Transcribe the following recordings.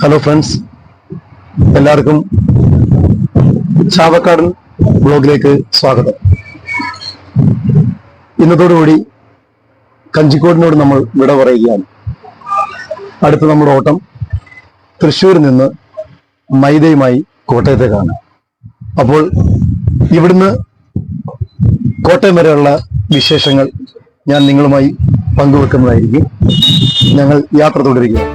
Hello friends എല്ലാവർക്കും ചാവക്കാടൻ ബ്ലോഗിലേക്ക് സ്വാഗതം. ഇന്നത്തോടുകൂടി കഞ്ചിക്കോടിനോട് നമ്മൾ വിട പറയുകയാണ്. അടുത്ത നമ്മുടെ ഓട്ടം തൃശ്ശൂരിൽ നിന്ന് മൈദയുമായി കോട്ടയത്തേക്കാണ് അപ്പോൾ ഇവിടുന്ന് കോട്ടയം വരെയുള്ള വിശേഷങ്ങൾ ഞാൻ നിങ്ങളുമായി പങ്കുവെക്കുന്നതായിരിക്കും. ഞങ്ങൾ യാത്ര തുടരുകയാണ്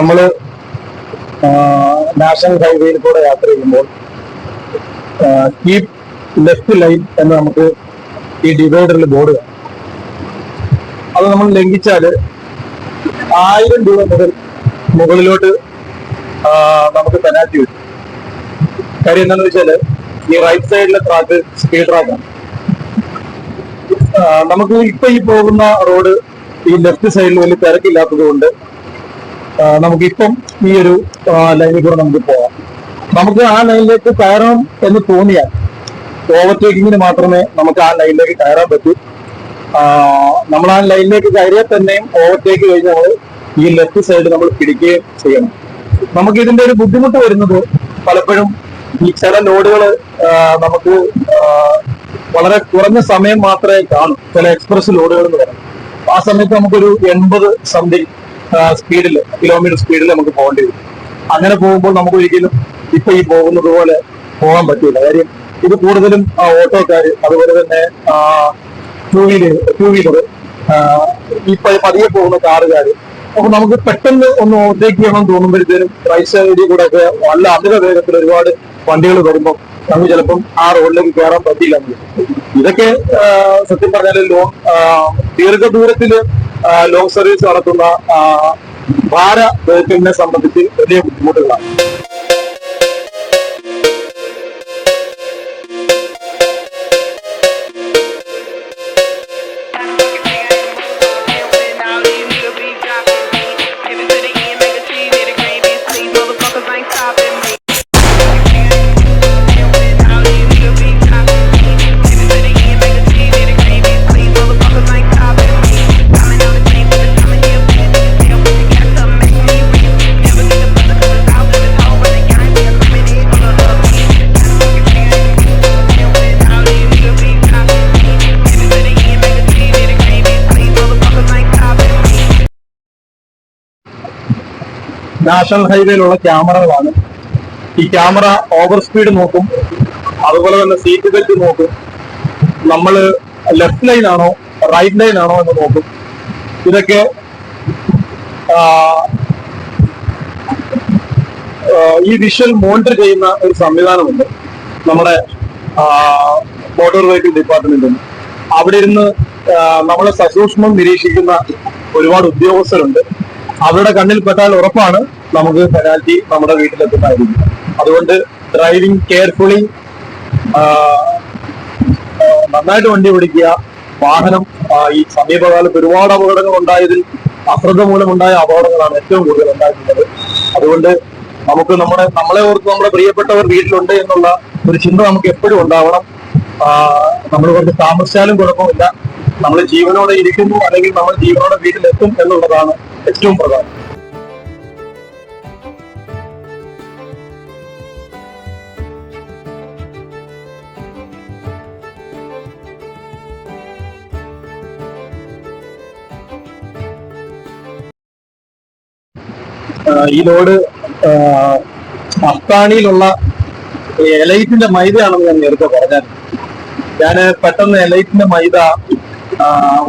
നമ്മൾ നാഷണൽ ഹൈവേയിൽ കൂടെ യാത്ര ചെയ്യുമ്പോൾ കീപ് ലെഫ്റ്റ് ലൈൻ എന്ന് നമുക്ക് ഈ ഡിവൈഡറിൽ ബോർഡ് അത് നമ്മൾ ലംഘിച്ചാൽ ആയിരം രൂപ മുതൽ മുകളിലോട്ട് നമുക്ക് പെനാൽറ്റി വരും. കാര്യം എന്താണെന്ന് വെച്ചാൽ ഈ റൈറ്റ് സൈഡിലെ ട്രാക്ക് സ്പീഡ് ട്രാക്കാണ് നമുക്ക് ഇപ്പൊ ഈ പോകുന്ന റോഡ് ഈ ലെഫ്റ്റ് സൈഡിൽ വലിയ തിരക്കില്ലാത്തത് കൊണ്ട് നമുക്കിപ്പം ഈ ഒരു ലൈനിൽ കൂടെ നമുക്ക് പോകാം നമുക്ക് ആ ലൈനിലേക്ക് കയറണം എന്ന് തോന്നിയാൽ ഓവർടേക്കിങ്ങിന് മാത്രമേ നമുക്ക് ആ ലൈനിലേക്ക് കയറാൻ പറ്റൂ. നമ്മൾ ആ ലൈനിലേക്ക് കയറിയാൽ തന്നെയും ഓവർടേക്ക് കഴിഞ്ഞ് നമ്മൾ ഈ ലെഫ്റ്റ് സൈഡ് നമ്മൾ പിടിക്കുകയും ചെയ്യണം. നമുക്ക് ഇതിന്റെ ഒരു ബുദ്ധിമുട്ട് വരുന്നത് പലപ്പോഴും ഈ ചില ലോഡുകൾ നമുക്ക് വളരെ കുറഞ്ഞ സമയം മാത്രമേ കാണൂ. ചില എക്സ്പ്രസ് ലോഡുകൾ എന്ന് പറയും. ആ സമയത്ത് നമുക്കൊരു എൺപത് സംതിങ് സ്പീഡിൽ കിലോമീറ്റർ സ്പീഡിൽ നമുക്ക് പോകേണ്ടി വരും. അങ്ങനെ പോകുമ്പോൾ നമുക്ക് ഒരിക്കലും ഇപ്പൊ ഈ പോകുന്നത് പോലെ പോകാൻ പറ്റില്ല. കാര്യം ഇത് കൂടുതലും ഓട്ടോക്കാർ അതുപോലെ തന്നെ ടൂ വീലർ ടൂ വീലർ ഇപ്പൊ പതിയെ പോകുന്ന കാറുകാർ അപ്പൊ നമുക്ക് പെട്ടെന്ന് ഒന്ന് ഓവർടേക്ക് ചെയ്യണം തോന്നുമ്പോഴത്തേനും റൈറ്റ് സൈഡിൽ കൂടെ ഒക്കെ നല്ല അമിത വേഗത്തിൽ ഒരുപാട് വണ്ടികൾ വരുമ്പോൾ നമുക്ക് ചിലപ്പം ആ റോഡിലേക്ക് കയറാൻ പറ്റിയില്ല ഇതൊക്കെ സത്യം പറഞ്ഞാൽ ലോങ് ദീർഘദൂരത്തിൽ ലോങ് സർവീസ് നടത്തുന്ന ഭാര വെഹിക്കിളിനെ സംബന്ധിച്ച് വലിയ ബുദ്ധിമുട്ടുകളാണ്. നാഷണൽ ഹൈവേയിലുള്ള ക്യാമറകളാണ്. ഈ ക്യാമറ ഓവർ സ്പീഡ് നോക്കും. അതുപോലെ തന്നെ സീറ്റ് ബെൽറ്റ് നോക്കും. നമ്മൾ ലെഫ്റ്റ് ലൈൻ ആണോ റൈറ്റ് ലൈൻ ആണോ എന്ന് നോക്കും. ഇതൊക്കെ ഈ വിഷ്വൽ മോണിറ്റർ ചെയ്യുന്ന ഒരു സംവിധാനമുണ്ട്. നമ്മുടെ മോട്ടോർ വെഹിക്കിൾ ഡിപ്പാർട്ട്മെന്റിന് അവിടെ ഇരുന്ന് നമ്മളെ സസൂക്ഷ്മം നിരീക്ഷിക്കുന്ന ഒരുപാട് ഉദ്യോഗസ്ഥരുണ്ട്. അവരുടെ കണ്ണിൽ പെട്ടാൽ ഉറപ്പാണ് നമുക്ക് പെനാൽറ്റി നമ്മുടെ വീട്ടിലെത്തുന്നതായിരിക്കും. അതുകൊണ്ട് ഡ്രൈവിംഗ് കെയർഫുള്ളി നന്നായിട്ട് വണ്ടി ഓടിക്കുക. വാഹനം ഈ സമീപകാലത്ത് ഒരുപാട് അപകടങ്ങൾ ഉണ്ടായതിൽ അശ്രദ്ധ മൂലമുണ്ടായ അപകടങ്ങളാണ് ഏറ്റവും കൂടുതൽ ഉണ്ടായിട്ടുള്ളത്. അതുകൊണ്ട് നമുക്ക് നമ്മുടെ നമ്മളെ ഓർത്ത് നമ്മുടെ പ്രിയപ്പെട്ടവർ വീട്ടിലുണ്ട് എന്നുള്ള ഒരു ചിന്ത നമുക്ക് എപ്പോഴും ഉണ്ടാവണം. നമ്മൾ കുറച്ച് താമസിച്ചാലും കുഴപ്പമില്ല. നമ്മൾ ജീവനോടെ ഇരിക്കുന്നു അല്ലെങ്കിൽ നമ്മൾ ജീവനോടെ വീട്ടിലെത്തും എന്നുള്ളതാണ് ഏറ്റവും പ്രധാനം. ഈ ലോഡ് അഫ്താണിയിലുള്ള എലൈറ്റിന്റെ മൈദയാണെന്ന് ഞാൻ നേരത്തെ പറഞ്ഞത് ഞാൻ പെട്ടെന്ന് എലൈറ്റിന്റെ മൈദ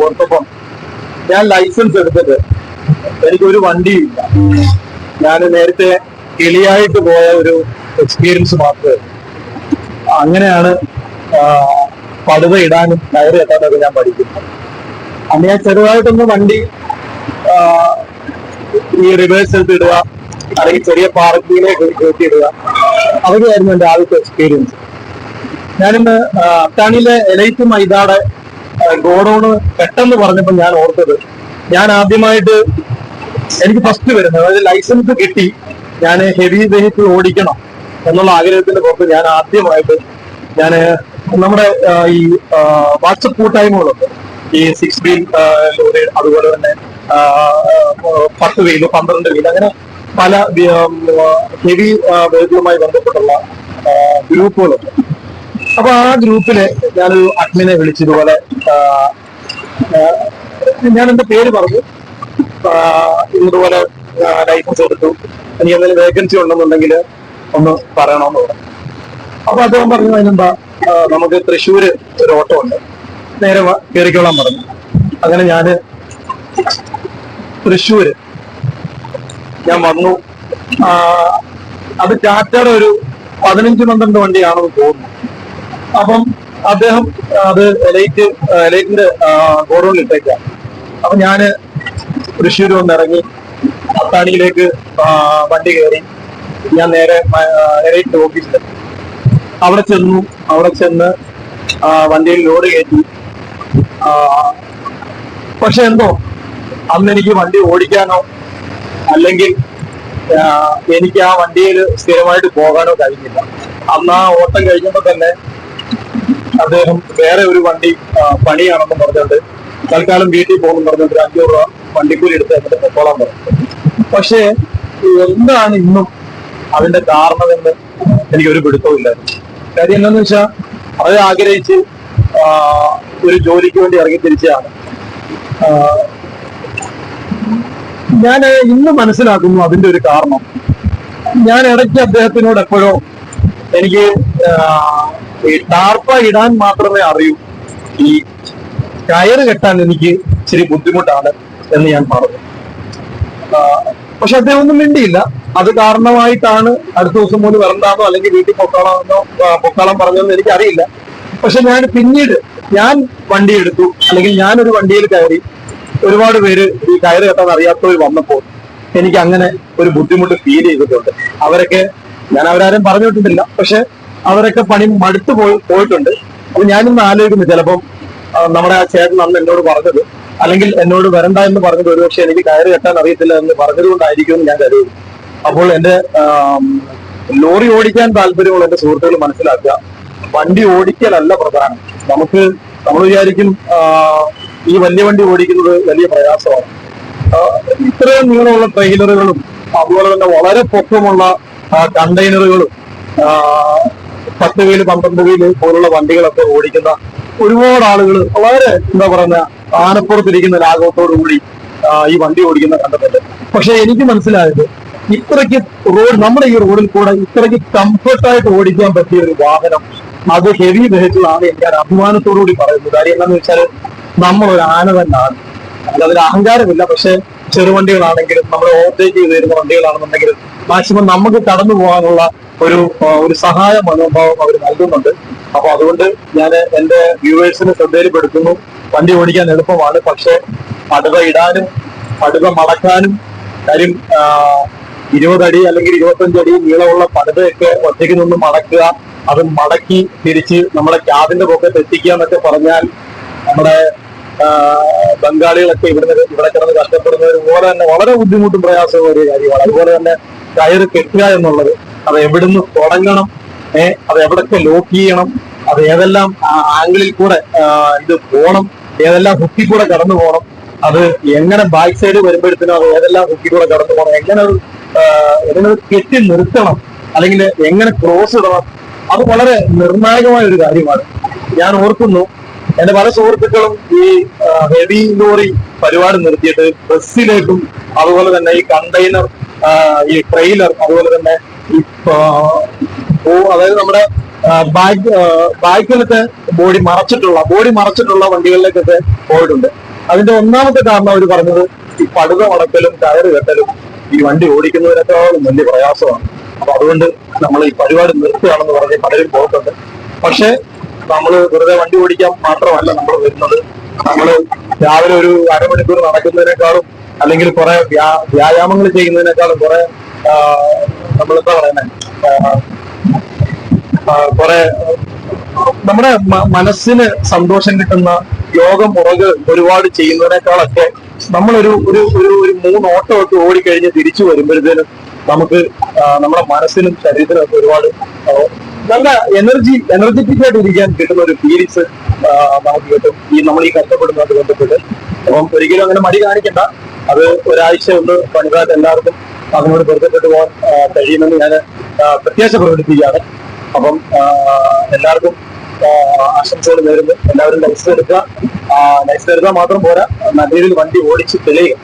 ഓർത്തപ്പം ഞാൻ ലൈസൻസ് എടുത്തിട്ട് എനിക്കൊരു വണ്ടിയില്ല ഞാൻ നേരത്തെ കിളിയായിട്ട് പോയ ഒരു എക്സ്പീരിയൻസ് മാത്രമേ അങ്ങനെയാണ് പടുത ഇടാനും കയറി എത്താനൊക്കെ ഞാൻ പഠിക്കുന്നത്. അന്ന് ഞാൻ ചെറുതായിട്ടൊന്ന് വണ്ടി ഈ റിവേഴ്സ് എടുത്ത് ഇടുക അല്ലെങ്കിൽ ചെറിയ പാർക്കിങ്ങിലേക്ക് കയറ്റി ഇടുക. അതൊക്കെയായിരുന്നു എന്റെ ആദ്യത്തെ എക്സ്പീരിയൻസ് ഞാനിന്ന് അത്താണിയിലെ എലൈറ്റ് മൈതാടെ ഗോഡൌണ് പെട്ടെന്ന് പറഞ്ഞപ്പോൾ ഞാൻ ഓർത്തത്. ഞാൻ ആദ്യമായിട്ട് എനിക്ക് ഫസ്റ്റ് വരുന്നത് അതായത് ലൈസൻസ് കിട്ടി. ഞാൻ ഹെവി വെഹിക്കിൾ ഓടിക്കണം എന്നുള്ള ആഗ്രഹത്തിന്റെ പുറത്ത് ഞാൻ ആദ്യമായിട്ട് ഞാൻ നമ്മുടെ ഈ വാട്സപ്പ് കൂട്ടായ്മകളുണ്ട്. ഈ സിക്സ് വീൽ ലോറി അതുപോലെ തന്നെ പത്ത് വീൽ പന്ത്രണ്ട് വെയിൽ അങ്ങനെ പല ഹെവി വെഹിക്കിളുമായി ബന്ധപ്പെട്ടുള്ള ഗ്രൂപ്പുകളുണ്ട് അപ്പൊ ആ ഗ്രൂപ്പിൽ ഞാനൊരു അഡ്മിനെ വിളിച്ചതുപോലെ ഞാൻ എന്റെ പേര് പറഞ്ഞു. ഇതുപോലെ ലൈസൻസ് കൊടുത്തു എനിക്ക് എന്തെങ്കിലും വേക്കൻസി ഉണ്ടെന്നുണ്ടെങ്കിൽ ഒന്ന് പറയണമെന്ന് പറഞ്ഞു. അപ്പൊ അദ്ദേഹം പറഞ്ഞു അതിനെന്താ? നമുക്ക് തൃശ്ശൂര് ഒരു ഓട്ടോ ഉണ്ട് നേരെ കയറിക്കോളാൻ പറഞ്ഞു. അങ്ങനെ ഞാൻ തൃശ്ശൂര്. ഞാൻ വന്നു. അത് ടാറ്റയുടെ ഒരു പതിനഞ്ച് പന്ത്രണ്ട് വണ്ടിയാണെന്ന് തോന്നുന്നു. അപ്പം അദ്ദേഹം അത് എലൈറ്റ് എലൈറ്റിന്റെ ഗോഡൌണിൽ ഇട്ടേക്കാം. അപ്പൊ ഞാൻ തൃശ്ശൂർ വന്നിറങ്ങി അത്താണിയിലേക്ക് വണ്ടി കയറി. ഞാൻ നേരെ എലൈറ്റ് ഓഫീസിൽ അവിടെ ചെന്നു. അവിടെ ചെന്ന് വണ്ടിയിൽ ലോഡ് കയറ്റി. പക്ഷെ എന്തോ അന്ന് എനിക്ക് വണ്ടി ഓടിക്കാനോ അല്ലെങ്കിൽ എനിക്ക് ആ വണ്ടിയിൽ സ്ഥിരമായിട്ട് പോകാനോ കഴിഞ്ഞില്ല. അന്ന് ആ ഓട്ടം കഴിഞ്ഞപ്പോ തന്നെ അദ്ദേഹം വേറെ ഒരു വണ്ടി പണിയാണെന്ന് പറഞ്ഞുകൊണ്ട് തൽക്കാലം വീട്ടിൽ പോകുന്നു പറഞ്ഞുകൊണ്ട് ഒരു അഞ്ഞൂറ് രൂപ വണ്ടിക്കൂലി എടുത്ത് എന്നിട്ട് പൊക്കോളാൻ പറഞ്ഞു. പക്ഷേ എന്താണ് ഇന്നും അതിന്റെ കാരണമെന്ന് എനിക്കൊരു പിടുത്തമില്ലായിരുന്നു കാര്യം എന്താന്ന് വെച്ചാൽ അവരെ ആഗ്രഹിച്ച് ഒരു ജോലിക്ക് വേണ്ടി ഇറങ്ങി തിരിച്ചതാണ്. ഞാൻ ഇന്ന് മനസ്സിലാക്കുന്നു അതിന്റെ ഒരു കാരണം. ഞാൻ ഇടയ്ക്ക് അദ്ദേഹത്തിനോട് എപ്പോഴോ എനിക്ക് ടാർപ്പ ഇടാൻ മാത്രമേ അറിയൂ. ഈ കയറ് കെട്ടാൻ എനിക്ക് ഇച്ചിരി ബുദ്ധിമുട്ടാണ് എന്ന് ഞാൻ പറഞ്ഞു. പക്ഷെ അദ്ദേഹം ഒന്നും മിണ്ടിയില്ല. അത് കാരണമായിട്ടാണ് അടുത്ത ദിവസം പോലും വരണ്ടാന്നോ അല്ലെങ്കിൽ വീട്ടിൽ പൊക്കാളാമെന്നോ ആ, പൊക്കാളം പറഞ്ഞെന്ന് എനിക്കറിയില്ല. പക്ഷെ ഞാൻ പിന്നീട് ഞാൻ വണ്ടി എടുത്തു അല്ലെങ്കിൽ ഞാനൊരു വണ്ടിയിൽ കയറി ഒരുപാട് പേര് ഈ കയറ് കെട്ടാൻ അറിയാത്തവർ വന്നപ്പോൾ എനിക്ക് അങ്ങനെ ഒരു ബുദ്ധിമുട്ട് ഫീൽ ചെയ്തിട്ടുണ്ട്. അവരൊക്കെ ഞാൻ അവരാരും പറഞ്ഞു പറഞ്ഞിട്ടില്ല പക്ഷെ അവരൊക്കെ പണി മടുത്തു പോയി പോയിട്ടുണ്ട്. അപ്പൊ ഞാനിന്ന് ആലോചിക്കുന്നു ചിലപ്പം നമ്മുടെ ആ ചേട്ടൻ അന്ന് എന്നോട് പറഞ്ഞത് അല്ലെങ്കിൽ എന്നോട് വരണ്ട എന്ന് പറഞ്ഞത് ഒരുപക്ഷെ എനിക്ക് കയറ് കെട്ടാൻ അറിയത്തില്ല എന്ന് പറഞ്ഞത് കൊണ്ടായിരിക്കും എന്ന് ഞാൻ കരുതുന്നു. അപ്പോൾ എന്റെ ലോറി ഓടിക്കാൻ താല്പര്യമുള്ള എന്റെ സുഹൃത്തുക്കൾ മനസ്സിലാക്കുക വണ്ടി ഓടിക്കലല്ല പ്രധാനം. നമുക്ക് നമ്മൾ വിചാരിക്കും ഈ വലിയ വണ്ടി ഓടിക്കുന്നത് വലിയ പ്രയാസമാണ്. ഇത്രയും നീളമുള്ള ട്രെയിലറുകളും അതുപോലെ തന്നെ വളരെ പൊക്കമുള്ള കണ്ടെയ്നറുകളും പത്ത് വീൽ പന്ത്രണ്ട് വീൽ പോലുള്ള വണ്ടികളൊക്കെ ഓടിക്കുന്ന ഒരുപാട് ആളുകൾ വളരെ എന്താ പറയുന്ന ആനപ്പുറത്തിരിക്കുന്ന ലാഘവത്തോടു കൂടി ആ, ഈ വണ്ടി ഓടിക്കുന്ന കണ്ടിട്ടുണ്ട്. പക്ഷെ എനിക്ക് മനസ്സിലായത് ഇത്രയ്ക്ക് റോഡ് നമ്മുടെ ഈ റോഡിൽ കൂടെ ഇത്രയ്ക്ക് കംഫർട്ടായിട്ട് ഓടിക്കാൻ പറ്റിയ ഒരു വാഹനം അത് ഹെവി വെഹിക്കിൾ ആണ് ഞാൻ അഭിമാനത്തോടു കൂടി പറയുന്നത് കാര്യം എന്താണെന്ന് വെച്ചാൽ നമ്മൾ ഒരു ആന തന്നെയാണ്. അതിൽ അഹങ്കാരമില്ല. പക്ഷെ ചെറുവണ്ടികളാണെങ്കിലും നമ്മൾ ഓവർടേക്ക് ചെയ്ത് വരുന്ന വണ്ടികളാണെന്നുണ്ടെങ്കിലും മാക്സിമം നമുക്ക് കടന്നു പോകാനുള്ള ഒരു ഒരു സഹായ മനോഭാവം അവർ നൽകുന്നുണ്ട്. അപ്പൊ അതുകൊണ്ട് ഞാൻ എന്റെ വ്യൂവേഴ്സിനെ ശ്രദ്ധയിൽപ്പെടുത്തുന്നു. വണ്ടി ഓടിക്കാൻ എളുപ്പമാണ്. പക്ഷെ പടുത ഇടാനും പടുത മടക്കാനും കാര്യം ഇരുപതടി അല്ലെങ്കിൽ ഇരുപത്തഞ്ച് അടി നീളമുള്ള പടുതയൊക്കെ ഒറ്റയ്ക്ക് നിന്ന് മടക്കുക അത് മടക്കി തിരിച്ച് നമ്മുടെ ക്യാബിന്റെ പൊക്കത്ത് എത്തിക്കുക എന്നൊക്കെ പറഞ്ഞാൽ നമ്മുടെ ബംഗാളികളൊക്കെ ഇവിടുന്ന് ഇവിടെ കിടന്ന് കഷ്ടപ്പെടുന്നവർ പോലെ തന്നെ വളരെ ബുദ്ധിമുട്ടും പ്രയാസവും ഒരു കാര്യമാണ്. അതുപോലെ തന്നെ കയറ് കെട്ടുക എന്നുള്ളത് അത് എവിടുന്ന് തുടങ്ങണം ഏഹ് അത് എവിടൊക്കെ ലോക്ക് ചെയ്യണം അത് ഏതെല്ലാം ആംഗിളിൽ കൂടെ ഇത് പോണം ഏതെല്ലാം ഹുക്കിൽ കൂടെ കടന്നു പോകണം അത് എങ്ങനെ ബാക്ക് സൈഡ് വരുമ്പോഴത്തേനും അത് ഏതെല്ലാം ഹുക്കിൽ കൂടെ കടന്നു പോകണം എങ്ങനെ അത് എങ്ങനെ അത് കെട്ടി നിർത്തണം അല്ലെങ്കിൽ എങ്ങനെ ക്രോസ് ഇടണം അത് വളരെ നിർണായകമായ ഒരു കാര്യമാണ്. ഞാൻ ഓർക്കുന്നു എന്റെ പല സുഹൃത്തുക്കളും ഈ ഹെവി ലോറി പരിപാടി നിർത്തിയിട്ട് ബസ്സിലേക്കും അതുപോലെ തന്നെ ഈ കണ്ടെയ്നർ ഈ ട്രെയിലർ അതുപോലെ തന്നെ ഈ അതായത് നമ്മുടെ ബാക്ക് ബാക്കിലത്തെ ബോഡി മറച്ചിട്ടുള്ള ബോഡി മറച്ചിട്ടുള്ള വണ്ടികളിലേക്കൊക്കെ പോയിട്ടുണ്ട്. അതിന്റെ ഒന്നാമത്തെ കാരണം അവർ പറഞ്ഞത് ഈ പടുത മടക്കലും കയറ് കെട്ടലും ഈ വണ്ടി ഓടിക്കുന്നതിനേക്കാളും വലിയ പ്രയാസമാണ്. അപ്പൊ അതുകൊണ്ട് നമ്മൾ ഈ പരിപാടി നിർത്തുകയാണെന്ന് പറഞ്ഞ് പലരും പോയിട്ടുണ്ട്. പക്ഷേ നമ്മൾ വെറുതെ വണ്ടി ഓടിക്കാൻ മാത്രമല്ല നമ്മൾ വരുന്നത്. നമ്മൾ രാവിലെ ഒരു അരമണിക്കൂർ നടക്കുന്നതിനേക്കാളും അല്ലെങ്കിൽ കുറെ വ്യാ- വ്യായാമങ്ങൾ ചെയ്യുന്നതിനേക്കാളും കുറെ നമ്മൾ എന്താ പറയുന്നത് കുറെ നമ്മുടെ മനസ്സിന് സന്തോഷം കിട്ടുന്ന യോഗ മുറകൾ ഒരുപാട് ചെയ്യുന്നതിനേക്കാളൊക്കെ നമ്മളൊരു ഒരു ഒരു ഒരു മൂന്ന് ഓട്ടമൊക്കെ ഓടിക്കഴിഞ്ഞ് തിരിച്ചു വരുമ്പോഴത്തേനും നമുക്ക് നമ്മുടെ മനസ്സിനും ശരീരത്തിനും ഒക്കെ ഒരുപാട് നല്ല എനർജി എനർജറ്റിക് ആയിട്ട് ഇരിക്കാൻ കിട്ടുന്ന ഒരു ഫീലിങ്സ് നമുക്ക് കിട്ടും. ഈ നമ്മൾ ഈ കഷ്ടപ്പെടുന്നത് ബന്ധപ്പെട്ട്. അപ്പം ഒരിക്കലും അങ്ങനെ മടി കാണിക്കണ്ട. അത് ഒരാഴ്ച ഒന്ന് പണിതായിട്ട് എല്ലാവർക്കും അതിനോട് പൊരുത്തപ്പെട്ടു പോകാൻ കഴിയുമെന്ന് ഞാൻ പ്രത്യാശ പ്രകടിപ്പിക്കുകയാണ്. അപ്പം എല്ലാവർക്കും ആശംസകൾ നേരുന്നു. എല്ലാവരും ലൈസൻസ് എടുക്കുക. ലൈസൻസ് എടുത്താൽ മാത്രം പോരാ. നല്ല രീതിയിൽ വണ്ടി ഓടിച്ച് തെളിയുക.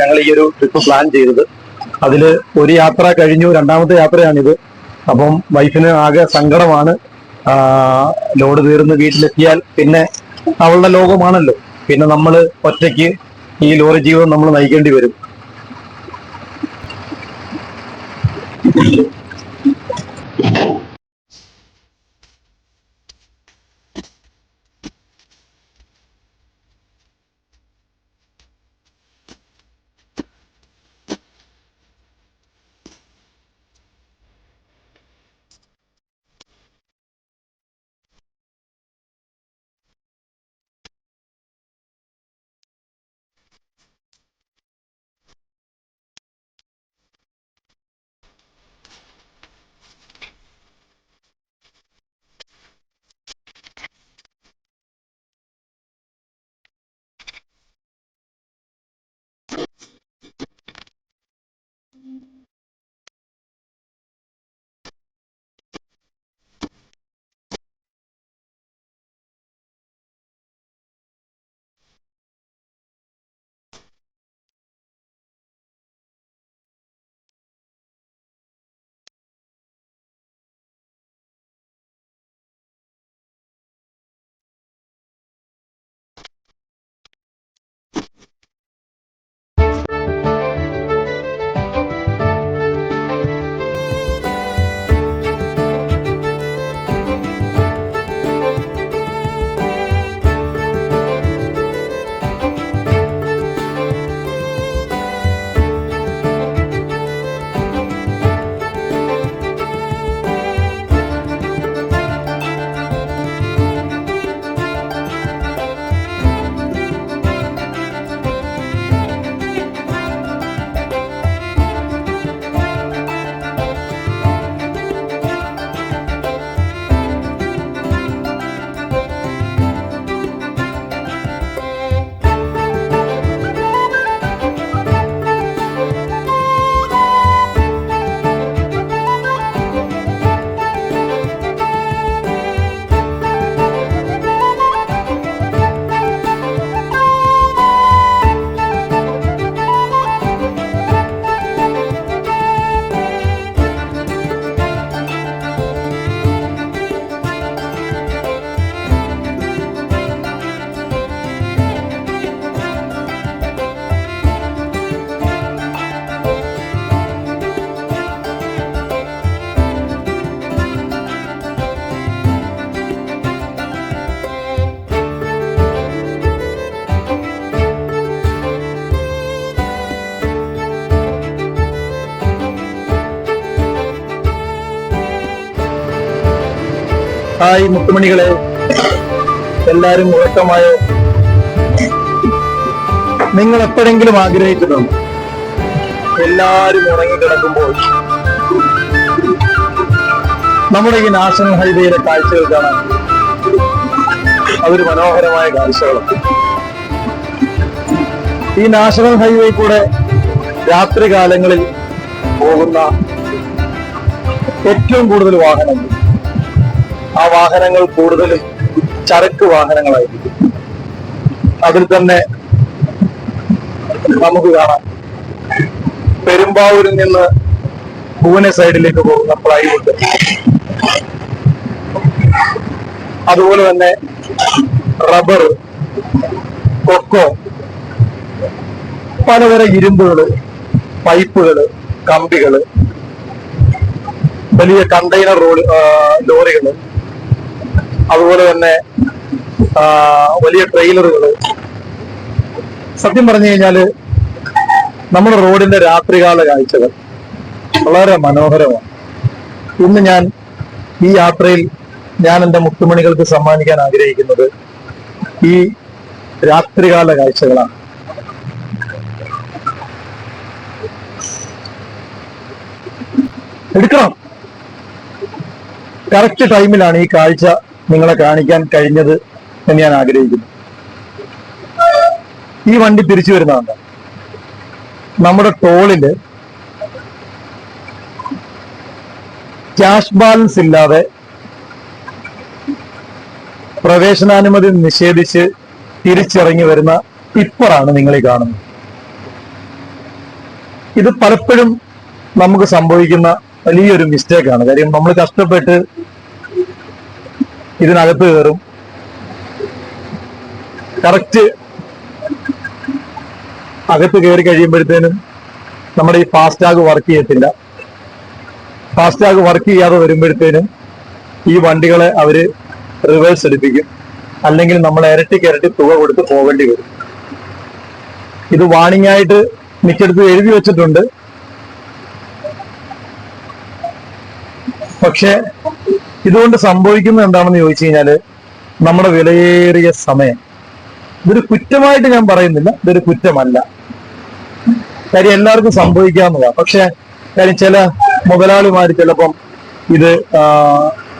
ഞങ്ങൾ ഈ ഒരു ട്രിപ്പ് പ്ലാൻ ചെയ്തത്. അതിൽ ഒരു യാത്ര കഴിഞ്ഞു. രണ്ടാമത്തെ യാത്രയാണിത്. അപ്പം വൈഫിന് ആകെ സങ്കടമാണ്. ലോഡ് തീർന്ന് വീട്ടിലെത്തിയാൽ പിന്നെ അവളുടെ ലോകമാണല്ലോ. പിന്നെ നമ്മൾ ഒറ്റയ്ക്ക് ഈ ലോറി ജീവിതം നമ്മൾ നയിക്കേണ്ടി വരും. ഹായ് മുത്തുമണികളെ. എല്ലാരും ഉറക്കമായോ? നിങ്ങൾ എപ്പോഴെങ്കിലും ആഗ്രഹിച്ചിട്ടുണ്ടോ എല്ലാരും ഉറങ്ങിക്കിടക്കുമ്പോൾ. നമ്മുടെ ഈ നാഷണൽ ഹൈവേയിലെ കാഴ്ചകൾ കാണാൻ അതൊരു മനോഹരമായ കാഴ്ചകളാണ്. ഈ നാഷണൽ ഹൈവേ കൂടെ രാത്രി കാലങ്ങളിൽ പോകുന്ന ഏറ്റവും കൂടുതൽ വാഹനങ്ങൾ ആ വാഹനങ്ങൾ കൂടുതലും ചരക്ക് വാഹനങ്ങളായിരിക്കും. അതിൽ തന്നെ നമുക്ക് കാണാം. പെരുമ്പാവൂരിൽ നിന്ന് പൂനെ സൈഡിലേക്ക് പോകുന്ന പ്ലൈവുഡ്. അതുപോലെ തന്നെ റബ്ബർ കൊക്കോ പലതരം ഇരുമ്പുകൾ പൈപ്പുകൾ കമ്പികൾ വലിയ കണ്ടെയ്നർ റോഡ് ലോറികൾ അതുപോലെ തന്നെ വലിയ ട്രെയിലറുകൾ സത്യം പറഞ്ഞു കഴിഞ്ഞാൽ നമ്മുടെ റോഡിന്റെ രാത്രികാല കാഴ്ചകൾ വളരെ മനോഹരമാണ്. ഇന്ന് ഞാൻ ഈ യാത്രയിൽ ഞാൻ എന്റെ മുത്തുമണികൾക്ക് സമ്മാനിക്കാൻ ആഗ്രഹിക്കുന്നത് ഈ രാത്രികാല കാഴ്ചകളാണ്. എടുക്കണം. കറക്റ്റ് ടൈമിലാണ് ഈ കാഴ്ച നിങ്ങളെ കാണിക്കാൻ കഴിഞ്ഞത് എന്ന് ഞാൻ ആഗ്രഹിക്കുന്നു. ഈ വണ്ടി തിരിച്ചു വരുന്നതാണ്. നമ്മുടെ ടോളിൽ ക്യാഷ് ബാലൻസ് ഇല്ലാതെ പ്രവേശനാനുമതി നിഷേധിച്ച് തിരിച്ചിറങ്ങി വരുന്ന ടിപ്പറാണ് നിങ്ങൾ ഈ കാണുന്നത്. ഇത് പലപ്പോഴും നമുക്ക് സംഭവിക്കുന്ന വലിയൊരു മിസ്റ്റേക്കാണ് കാര്യം നമ്മൾ കഷ്ടപ്പെട്ട് ഇതിനകത്ത് കയറും കറക്റ്റ് അകത്ത് കയറി കഴിയുമ്പോഴത്തേനും നമ്മുടെ ഈ ഫാസ്റ്റാഗ് വർക്ക് ചെയ്യത്തില്ല. ഫാസ്റ്റാഗ് വർക്ക് ചെയ്യാതെ വരുമ്പോഴത്തേനും ഈ വണ്ടികളെ അവർ റിവേഴ്സ് എടുപ്പിക്കും. അല്ലെങ്കിൽ നമ്മൾ ഇരട്ടിക്ക് ഇരട്ടി തുക കൊടുത്ത് പോകേണ്ടി വരും. ഇത് വാണിംഗ് ആയിട്ട് മിക്കടുത്ത് എഴുതി വെച്ചിട്ടുണ്ട്. പക്ഷെ ഇതുകൊണ്ട് സംഭവിക്കുന്നത് എന്താണെന്ന് ചോദിച്ചു കഴിഞ്ഞാൽ നമ്മുടെ വിലയേറിയ സമയം. ഇതൊരു കുറ്റമായിട്ട് ഞാൻ പറയുന്നില്ല ഇതൊരു കുറ്റമല്ല. കാര്യം എല്ലാവർക്കും സംഭവിക്കാവുന്നതാണ് പക്ഷെ കാര്യം ചില മുതലാളിമാർ ചിലപ്പം ഇത്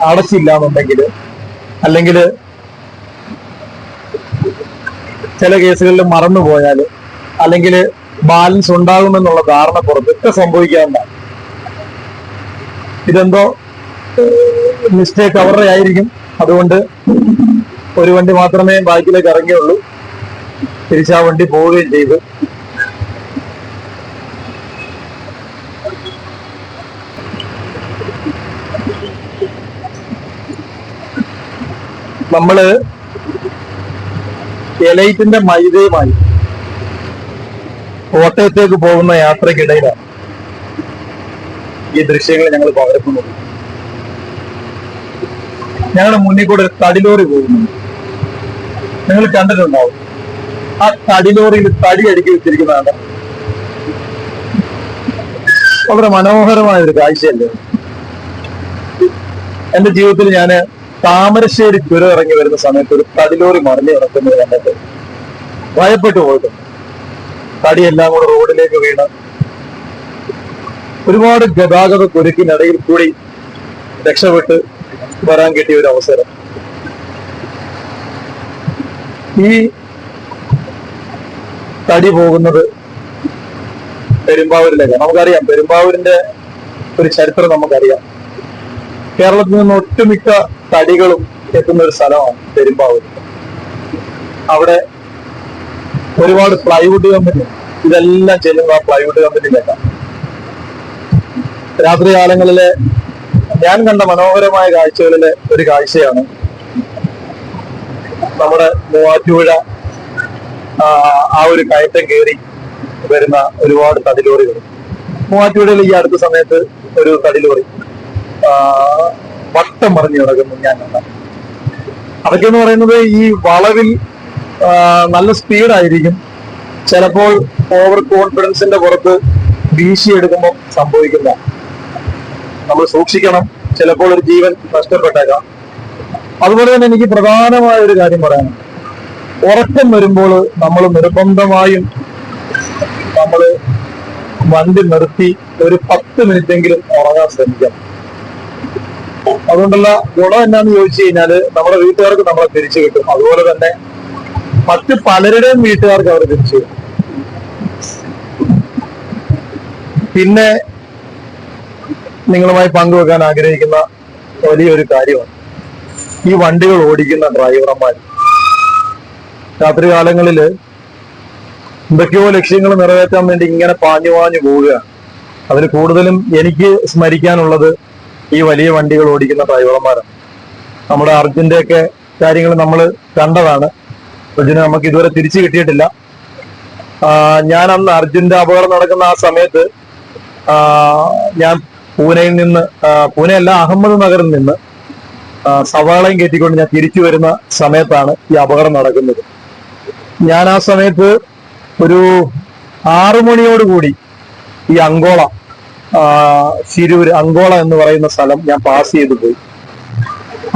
അടച്ചില്ല എന്നുണ്ടെങ്കിൽ അല്ലെങ്കിൽ ചില കേസുകളിൽ മറന്നുപോയാൽ അല്ലെങ്കിൽ ബാലൻസ് ഉണ്ടാകുമെന്നുള്ള ധാരണ പുറത്ത് ഒക്കെ സംഭവിക്കാവുന്നതാണ്. ഇതെന്തോ മിസ്റ്റേക്ക് അവരുടെ ആയിരിക്കും. അതുകൊണ്ട് ഒരു വണ്ടി മാത്രമേ ബാക്കിലേക്ക് ഇറങ്ങിയുള്ളൂ. തിരിച്ച് ആ വണ്ടി പോവുകയും ചെയ്തു. നമ്മൾ എലൈറ്റിന്റെ മൈതയുമായി കോട്ടയത്തേക്ക് പോകുന്ന യാത്രക്കിടയിലാണ് ഈ ദൃശ്യങ്ങൾ ഞങ്ങൾ പകർത്തുന്നത്. ഞങ്ങളുടെ മുന്നിൽ കൂടെ ഒരു തടിലോറി പോകുന്നുണ്ട് നിങ്ങൾ കണ്ടിട്ടുണ്ടാവും. ആ തടിലോറിയിൽ തടി അടുക്കി വെച്ചിരിക്കുന്നതാണ്. വളരെ മനോഹരമായ ഒരു കാഴ്ചയല്ലേ? എന്റെ ജീവിതത്തിൽ ഞാൻ താമരശ്ശേരി ചുരം ഇറങ്ങി വരുന്ന സമയത്ത് ഒരു തടിലോറി മറിഞ്ഞു കിടക്കുന്നത് കണ്ടിട്ട് ഭയപ്പെട്ടു പോയിട്ടുണ്ട് തടിയെല്ലാം കൂടെ റോഡിലേക്ക് വീണ്. ഒരുപാട് ഗതാഗത കുരുക്കിനിടയിൽ കൂടി രക്ഷപ്പെട്ട് വരാൻ കിട്ടിയ ഒരു അവസരം. ഈ തടി പോകുന്നത് പെരുമ്പാവൂരിലേക്ക് നമുക്കറിയാം പെരുമ്പാവൂരിന്റെ ഒരു ചരിത്രം നമുക്കറിയാം. കേരളത്തിൽ നിന്ന് ഒട്ടുമിക്ക തടികളും എത്തുന്ന ഒരു സ്ഥലമാണ് പെരുമ്പാവൂർ അവിടെ ഒരുപാട് പ്ലൈവുഡ് കമ്പനി ഇതെല്ലാം ചെല്ലുന്ന പ്ലൈവുഡ് കമ്പനിയിലേക്കാണ് രാത്രി കാലങ്ങളിലെ ഞാൻ കണ്ട മനോഹരമായ കാഴ്ചകളിലെ ഒരു കാഴ്ചയാണ് നമ്മുടെ മൂവാറ്റുപുഴ ആ, ഒരു കയറ്റം കയറി വരുന്ന ഒരുപാട് തടിലോറികൾ. മൂവാറ്റുപുഴയിൽ ഈ അടുത്ത സമയത്ത് ഒരു തടിലോറി വട്ടം മറിഞ്ഞു കിടക്കുന്നു ഞാൻ കണ്ട. അതൊക്കെ എന്ന് പറയുന്നത് ഈ വളവിൽ നല്ല സ്പീഡായിരിക്കും. ചിലപ്പോൾ ഓവർ കോൺഫിഡൻസിന്റെ പുറത്ത് വീശിയെടുക്കുമ്പോൾ സംഭവിക്കുന്ന നമ്മൾ സൂക്ഷിക്കണം. ചിലപ്പോൾ ഒരു ജീവൻ നഷ്ടപ്പെട്ടേക്കാം. അതുപോലെ തന്നെ എനിക്ക് പ്രധാനമായ ഒരു കാര്യം പറയാനുണ്ട്. ഉറക്കം വരുമ്പോൾ നമ്മൾ നിർബന്ധമായും നമ്മൾ വണ്ടി നിർത്തി ഒരു പത്ത് മിനിറ്റെങ്കിലും ഉറങ്ങാൻ ശ്രമിക്കണം അതുകൊണ്ടുള്ള ഗുണം എന്നാന്ന് ചോദിച്ചു കഴിഞ്ഞാൽ നമ്മുടെ വീട്ടുകാർക്ക് നമ്മളെ തിരിച്ചു കിട്ടും. അതുപോലെ തന്നെ മറ്റ് പലരുടെയും വീട്ടുകാർക്ക് അവർ തിരിച്ചു കിട്ടും. പിന്നെ നിങ്ങളുമായി പങ്കുവെക്കാൻ ആഗ്രഹിക്കുന്ന വലിയൊരു കാര്യമാണ് ഈ വണ്ടികൾ ഓടിക്കുന്ന ഡ്രൈവർമാർ. രാത്രി കാലങ്ങളിൽ എന്തൊക്കെയോ ലക്ഷ്യങ്ങൾ നിറവേറ്റാൻ വേണ്ടി ഇങ്ങനെ പാഞ്ഞു പാഞ്ഞു പോവുക അതിൽ കൂടുതലും എനിക്ക് സ്മരിക്കാനുള്ളത് ഈ വലിയ വണ്ടികൾ ഓടിക്കുന്ന ഡ്രൈവർമാരാണ്. നമ്മുടെ അർജുന്റെ ഒക്കെ കാര്യങ്ങൾ നമ്മൾ കണ്ടതാണ്. അർജുന് നമുക്ക് ഇതുവരെ തിരിച്ചു കിട്ടിയിട്ടില്ല. ഞാൻ അന്ന് അർജുന്റെ അപകടം നടക്കുന്ന ആ സമയത്ത് ഞാൻ പൂനെയിൽ നിന്ന് പൂനെയല്ല അഹമ്മദ് നഗറിൽ നിന്ന് സവാളയും കയറ്റിക്കൊണ്ട് ഞാൻ തിരിച്ചു വരുന്ന സമയത്താണ് ഈ അപകടം നടക്കുന്നത്. ഞാൻ ആ സമയത്ത് ഒരു ആറു മണിയോടുകൂടി ഈ അങ്കോള ശിരൂര് അങ്കോള എന്ന് പറയുന്ന സ്ഥലം ഞാൻ പാസ് ചെയ്തു പോയി.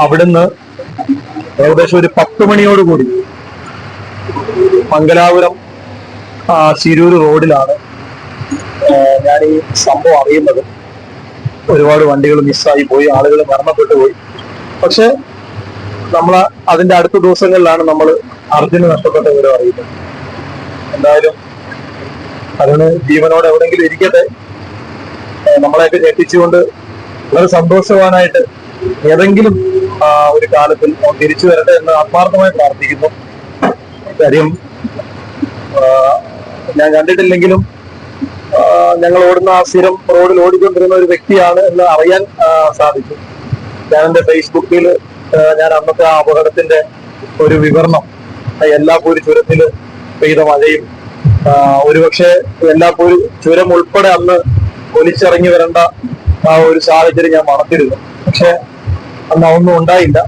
അവിടുന്ന് ഏകദേശം ഒരു പത്ത് മണിയോടുകൂടി മംഗലാപുരം ശിരൂർ റോഡിലാണ് ഞാൻ ഈ സംഭവം അറിയുന്നത്. ഒരുപാട് വണ്ടികൾ മിസ്സായി പോയി ആളുകൾ മരണപ്പെട്ടു പോയി. പക്ഷെ നമ്മൾ അതിന്റെ അടുത്ത ദിവസങ്ങളിലാണ് നമ്മൾ അർജുന് നഷ്ടപ്പെട്ട വിവരം അറിയുന്നത്. എന്തായാലും അതിന് ജീവനോട് എവിടെങ്കിലും ഇരിക്കട്ടെ. നമ്മളെയൊക്കെ ഞെട്ടിച്ചുകൊണ്ട് വളരെ സന്തോഷവാനായിട്ട് ഏതെങ്കിലും ഒരു കാലത്തിൽ തിരിച്ചു വരട്ടെ എന്ന് ആത്മാർത്ഥമായി പ്രാർത്ഥിക്കുന്നു. കാര്യം ഞാൻ കണ്ടിട്ടില്ലെങ്കിലും ഞങ്ങൾ ഓടുന്ന ആ സ്ഥിരം റോഡിൽ ഓടിക്കൊണ്ടിരുന്ന ഒരു വ്യക്തിയാണ് എന്ന് അറിയാൻ സാധിച്ചു ഞാൻ എന്റെ ഫേസ്ബുക്കിൽ ഞാൻ അന്നത്തെ ആ അപകടത്തിന്റെ ഒരു വിവരണം എല്ലാ എല്ലാപ്പൂരി ചുരത്തിൽ പെയ്ത മഴയും ഒരുപക്ഷെ എല്ലാപ്പൂരി ചുരം ഉൾപ്പെടെ അന്ന് ഒലിച്ചിറങ്ങി വരേണ്ട ആ ഒരു സാഹചര്യം ഞാൻ മറന്നിരുന്നു. പക്ഷെ അന്ന് അതൊന്നും ഉണ്ടായില്ല.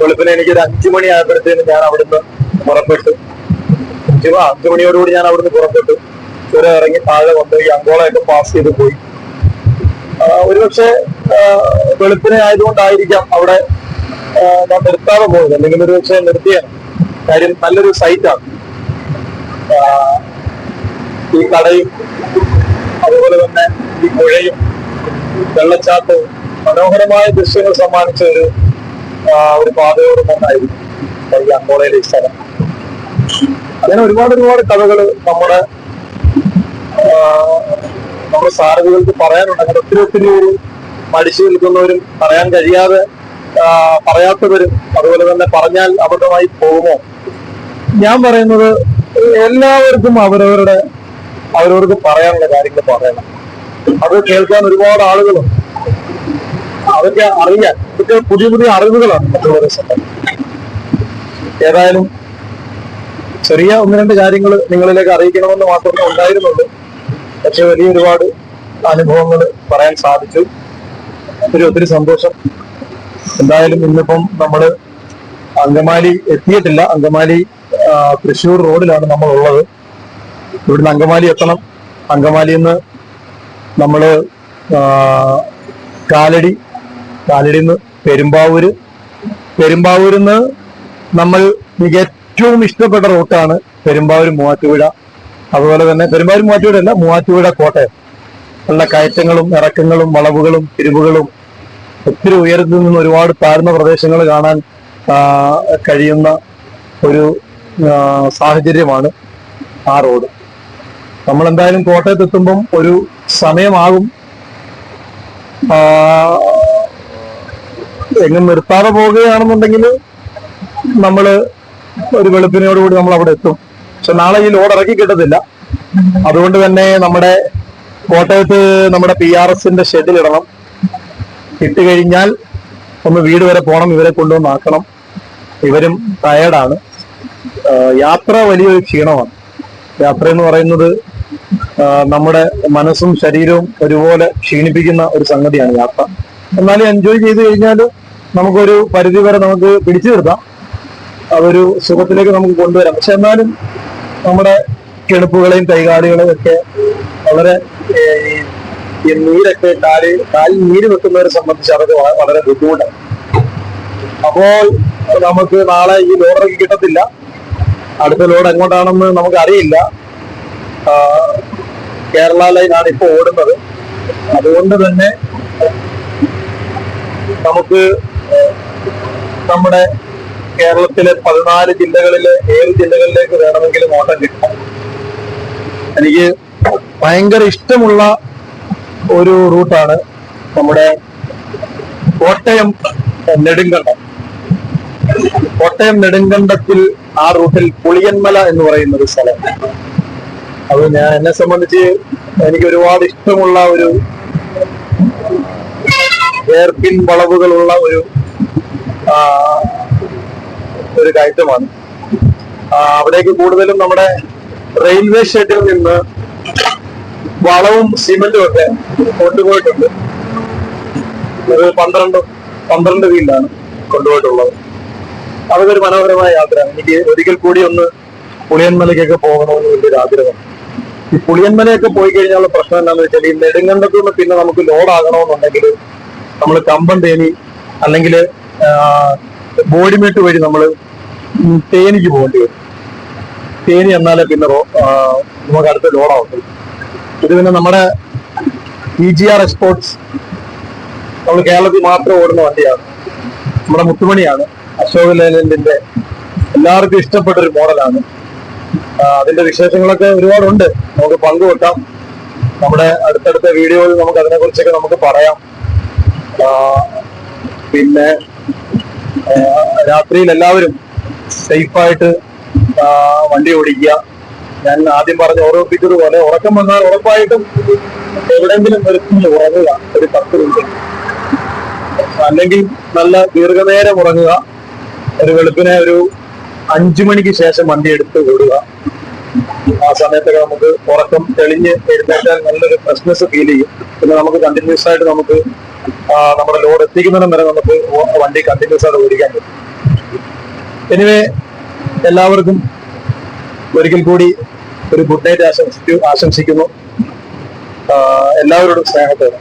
വെളുപ്പിന് എനിക്ക് ഒരു അഞ്ചു മണി ആയപ്പോഴത്തേനും ഞാൻ അവിടുന്ന് പുറപ്പെട്ടു. അഞ്ചു മണിയോടുകൂടി ഞാൻ അവിടുന്ന് പുറപ്പെട്ടു. ചുരം ഇറങ്ങി താഴെ ഈ അങ്കോളയൊക്കെ പാസ് ചെയ്ത് പോയി. ഒരുപക്ഷെ വെളുപ്പിനെ ആയതുകൊണ്ടായിരിക്കാം അവിടെ ഞാൻ നിർത്താതെ പോയത്. അല്ലെങ്കിൽ ഒരു പക്ഷേ നിർത്തിയാണ് കാര്യം നല്ലൊരു സൈറ്റാണ് ഈ കടയും അതുപോലെ തന്നെ ഈ പുഴയും വെള്ളച്ചാട്ടവും മനോഹരമായ ദൃശ്യങ്ങൾ സമ്മാനിച്ച ഒരു ഒരു പാതയോട് ഒന്നായിരുന്നു ഈ അങ്കോളയിലെ സ്ഥലം. അങ്ങനെ ഒരുപാട് ഒരുപാട് കഥകൾ നമ്മുടെ നമ്മുടെ സാരഥികൾക്ക് പറയാനുണ്ട്. അങ്ങനെ ഒത്തിരി ഒത്തിരി മടിച്ചു നിൽക്കുന്നവരും പറയാൻ കഴിയാതെ പറയാത്തവരും അതുപോലെ തന്നെ പറഞ്ഞാൽ അബദ്ധമായി പോകുമോ? ഞാൻ പറയുന്നത് എല്ലാവർക്കും അവരവരുടെ അവരവർക്ക് പറയാനുള്ള കാര്യങ്ങൾ പറയണം. അത് കേൾക്കാൻ ഒരുപാട് ആളുകളുണ്ട്. അതൊക്കെ അറിയാൻ ഇതൊക്കെ പുതിയ പുതിയ അറിവുകളാണ് മറ്റുള്ളവരെ സംബന്ധിച്ച്. ഏതായാലും ചെറിയ ഒന്ന് രണ്ട് കാര്യങ്ങൾ നിങ്ങളിലേക്ക് അറിയിക്കണമെന്ന് മാത്രമേ ഉണ്ടായിരുന്നുള്ളൂ. പക്ഷെ വലിയ ഒരുപാട് അനുഭവങ്ങൾ പറയാൻ സാധിച്ചു. ഒത്തിരി ഒത്തിരി സന്തോഷം. എന്തായാലും ഇന്നിപ്പം നമ്മൾ അങ്കമാലി എത്തിയിട്ടില്ല. അങ്കമാലി തൃശ്ശൂർ റോഡിലാണ് നമ്മൾ ഉള്ളത് ഇവിടുന്ന് അങ്കമാലി എത്തണം. അങ്കമാലിയിൽ നിന്ന് നമ്മൾ കാലടി കാലടി നിന്ന് പെരുമ്പാവൂര്. പെരുമ്പാവൂരിൽ നിന്ന് നമ്മൾ എനിക്ക് ഏറ്റവും ഇഷ്ടപ്പെട്ട റൂട്ടാണ് പെരുമ്പാവൂർ മൂവാറ്റുപുഴ. അതുപോലെ തന്നെ പെരുമ്പാവൂർ മൂവാറ്റുപുഴ അല്ല മൂവാറ്റുപുഴ കോട്ടയം. നല്ല കയറ്റങ്ങളും ഇറക്കങ്ങളും വളവുകളും തിരിവുകളും ഒത്തിരി ഉയരത്തിൽ നിന്ന് ഒരുപാട് താഴ്ന്ന പ്രദേശങ്ങൾ കാണാൻ കഴിയുന്ന ഒരു സാഹചര്യമാണ് ആ റോഡ്. നമ്മൾ എന്തായാലും കോട്ടയത്ത് എത്തുമ്പം ഒരു സമയമാകും. എങ്ങും നിർത്താതെ പോവുകയാണെന്നുണ്ടെങ്കിൽ നമ്മൾ ഒരു വെളുപ്പിനോടുകൂടി നമ്മൾ അവിടെ എത്തും. പക്ഷെ നാളെ ഈ ലോഡ് ഇറക്കി കിട്ടത്തില്ല. അതുകൊണ്ട് തന്നെ നമ്മുടെ കോട്ടയത്ത് നമ്മുടെ പി ആർ എസിന്റെ ഷെഡിൽ ഇടണം. ഇട്ട് കഴിഞ്ഞാൽ ഒന്ന് വീട് വരെ പോകണം ഇവരെ കൊണ്ടുവന്നാക്കണം ഇവരും ടയേർഡാണ് യാത്ര വലിയൊരു ക്ഷീണമാണ്. യാത്ര എന്ന് പറയുന്നത് നമ്മുടെ മനസ്സും ശരീരവും ഒരുപോലെ ക്ഷീണിപ്പിക്കുന്ന ഒരു സംഗതിയാണ് യാത്ര. എന്നാലും എൻജോയ് ചെയ്ത് കഴിഞ്ഞാൽ നമുക്കൊരു പരിധി വരെ നമുക്ക് പിടിച്ചു നിർത്താം. അതൊരു സുഖത്തിലേക്ക് നമുക്ക് കൊണ്ടുവരാം. പക്ഷെ എന്നാലും നമ്മുടെ കെടുപ്പുകളെയും കൈകാലുകളെയും ഒക്കെ വളരെ ഈ- നീരൊക്കെ കാൽ കാലിൽ നീര് വെക്കുന്നവരെ സംബന്ധിച്ച് അതൊക്കെ വളരെ ബുദ്ധിമുട്ടാണ്. അപ്പോൾ നമുക്ക് നാളെ ഈ ലോഡൊക്കെ കിട്ടത്തില്ല. അടുത്ത ലോഡ് എങ്ങോട്ടാണെന്ന് നമുക്ക് അറിയില്ല കേരള ലൈനാണ് ഇപ്പോൾ ഓടുന്നത്. അതുകൊണ്ട് തന്നെ നമുക്ക് നമ്മുടെ കേരളത്തിലെ പതിനാല് ജില്ലകളിലെ ഏഴ് ജില്ലകളിലേക്ക് വേണമെങ്കിലും ഓട്ടം കിട്ടും. എനിക്ക് ഭയങ്കര ഇഷ്ടമുള്ള ഒരു റൂട്ടാണ് നമ്മുടെ കോട്ടയം നെടുങ്കണ്ടം. കോട്ടയം നെടുങ്കണ്ടത്തിൽ ആ റൂട്ടിൽ പുളിയന്മല എന്ന് പറയുന്ന ഒരു സ്ഥലം. അത് ഞാൻ എന്നെ സംബന്ധിച്ച് എനിക്ക് ഒരുപാട് ഇഷ്ടമുള്ള ഒരു എയർപിൻ വളവുകളുള്ള ഒരു ഒരു കയറ്റമാണ് അവിടേക്ക് കൂടുതലും നമ്മുടെ റെയിൽവേ ഷെഡിൽ നിന്ന് വളവും സിമെന്റും ഒക്കെ കൊണ്ടുപോയിട്ടുണ്ട്. ഒരു പന്ത്രണ്ട് പന്ത്രണ്ട് വീലാണ് കൊണ്ടുപോയിട്ടുള്ളത്. അതൊക്കെ ഒരു മനോഹരമായ യാത്രയാണ്. എനിക്ക് ഒരിക്കൽ കൂടി ഒന്ന് പുളിയന്മലയ്ക്കൊക്കെ പോകണമെന്ന് വലിയൊരു ആഗ്രഹം. ഈ പുളിയന്മലയൊക്കെ പോയി കഴിഞ്ഞാലുള്ള പ്രശ്നം എന്താണെന്ന് വെച്ചാൽ ഈ നെടുങ്കണ്ടത്തു നിന്ന് പിന്നെ നമുക്ക് ലോഡാകണമെന്നുണ്ടെങ്കിൽ നമ്മൾ കമ്പം തേനി അല്ലെങ്കിൽ ബോഡിമേട്ട് വഴി നമ്മൾ തേനിക്ക് പോകേണ്ടി വരും. തേനി എന്നാലേ പിന്നെ നമുക്ക് അടുത്ത ലോഡാവത്തുള്ളൂ. ഇത് പിന്നെ നമ്മുടെ ഇ ജി ആർ എക്സ്പോർട്സ് നമ്മൾ കേരളത്തിൽ മാത്രം ഓടുന്ന വണ്ടിയാണ്. നമ്മുടെ മുത്തുമണിയാണ്. അശോക് ലേലൻഡിന്റെ എല്ലാവർക്കും ഇഷ്ടപ്പെട്ട ഒരു മോഡലാണ് അതിന്റെ വിശേഷങ്ങളൊക്കെ ഒരുപാടുണ്ട്. നമുക്ക് പങ്കുവെക്കാം. നമ്മുടെ അടുത്തടുത്ത വീഡിയോയിൽ നമുക്ക് അതിനെ കുറിച്ചൊക്കെ നമുക്ക് പറയാം. പിന്നെ രാത്രിയിൽ എല്ലാവരും സേഫായിട്ട് വണ്ടി ഓടിക്കുക. ഞാൻ ആദ്യം പറഞ്ഞ് ഓർമ്മിപ്പിച്ചതുപോലെ ഉറക്കം വന്നാൽ ഉറപ്പായിട്ടും എവിടെയെങ്കിലും നിർത്തി ഉറങ്ങുക. ഒരു പത്ത് മിനിറ്റ്. അല്ലെങ്കിൽ നല്ല ദീർഘനേരം ഉറങ്ങുക. ഒരു വെളുപ്പിനെ ഒരു അഞ്ചു മണിക്ക് ശേഷം വണ്ടി എടുത്ത് ഓടുക. ആ സമയത്തൊക്കെ നമുക്ക് ഉറക്കം തെളിഞ്ഞ് എഴുന്നേറ്റാൽ നല്ലൊരു ഫ്രഷ്നെസ് ഫീൽ ചെയ്യും. പിന്നെ നമുക്ക് കണ്ടിന്യൂസ് ആയിട്ട് നമുക്ക് നമ്മുടെ ലോഡ് എത്തിക്കുന്നതിനും വരെ നമുക്ക് വണ്ടി കണ്ടിന്യൂസ് ആയിട്ട് ഓടിക്കാൻ പറ്റും. എനിവേ എല്ലാവർക്കും ഒരിക്കൽ കൂടി ഒരു ഗുഡ് നൈറ്റ് ആശംസിക്കു ആശംസിക്കുന്നു. എല്ലാവരോടും സ്നേഹത്തോടെ.